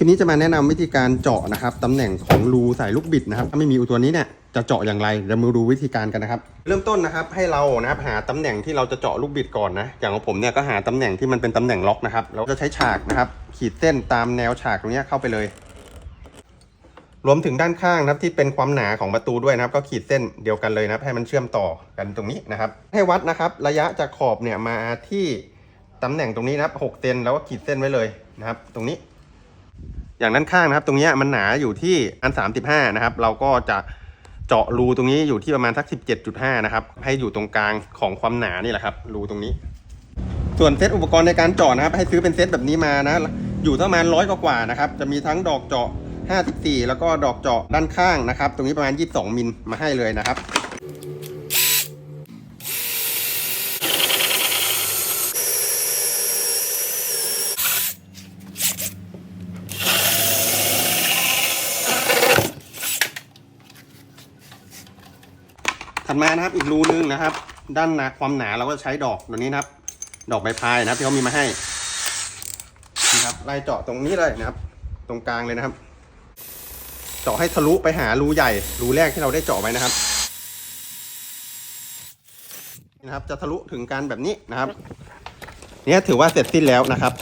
ลิปนี้จะมาแนะนำวิธีการเจาะนะครับตำแหน่งของรูใส่ลูกบิดนะครับ ถ้าไม่มีอุตัวนี้เนี่ยจะเจาะอย่างไรเดี๋ยวมาดูวิธีการกันนะครับ เริ่มต้นนะครับให้เรานะครับหาตำแหน่งที่เราจะเจาะลูกบิดก่อนนะอย่างของผมเนี่ยก็หาตำแหน่งที่มันเป็นตำแหน่งล็อกนะครับเราจะใช้ฉากนะครับ ขีดเส้นตามแนวฉากตรงนี้เข้าไปเลย รวมถึงด้านข้างนะครับที่เป็นความหนาของประตูด้วยนะครับ ก็ขีดเส้นเดียวกันเลยนะครับ ให้มันเชื่อมต่อกันตรงนี้นะครับ ให้วัดนะครับระยะจากขอบเนี่ยมาที่ตำแหน่งตรงนี้นะครับ6เซนแล้วก็ขีดเส้นไว้เลยนะครับ ตรงนี้ อย่างด้านข้างนะครับ ตรงนี้มันหนาอยู่ที่อัน 35 นะครับ เราก็จะเจาะรูตรงนี้อยู่ที่ประมาณสัก 17.5 นะครับ ให้อยู่ตรงกลางของความหนานี่แหละครับ รูตรงนี้ ส่วนเซตอุปกรณ์ในการเจาะนะครับ ให้ซื้อเป็นเซตแบบนี้มานะ อยู่ประมาณร้อยกว่าๆนะครับ จะมีทั้งดอกเจาะ 54 แล้วก็ดอกเจาะด้านข้างนะครับ ตรงนี้ประมาณ 22 มิลมาให้เลยนะครับ ถัดมานะครับอีกรูนึงนะครับ ด้านหนาความหนาเราก็ใช้ดอกตัวนี้นะครับ ดอกใบพายนะครับที่เขามีมาให้นะครับไล่เจาะตรงนี้เลยนะครับ ตรงกลางเลยนะครับ เจาะให้ทะลุไปหารูใหญ่รูแรกที่เราได้เจาะไว้นะครับนะครับ จะทะลุถึงกันแบบนี้นะครับ เนี่ยถือว่าเสร็จสิ้นแล้วนะครับ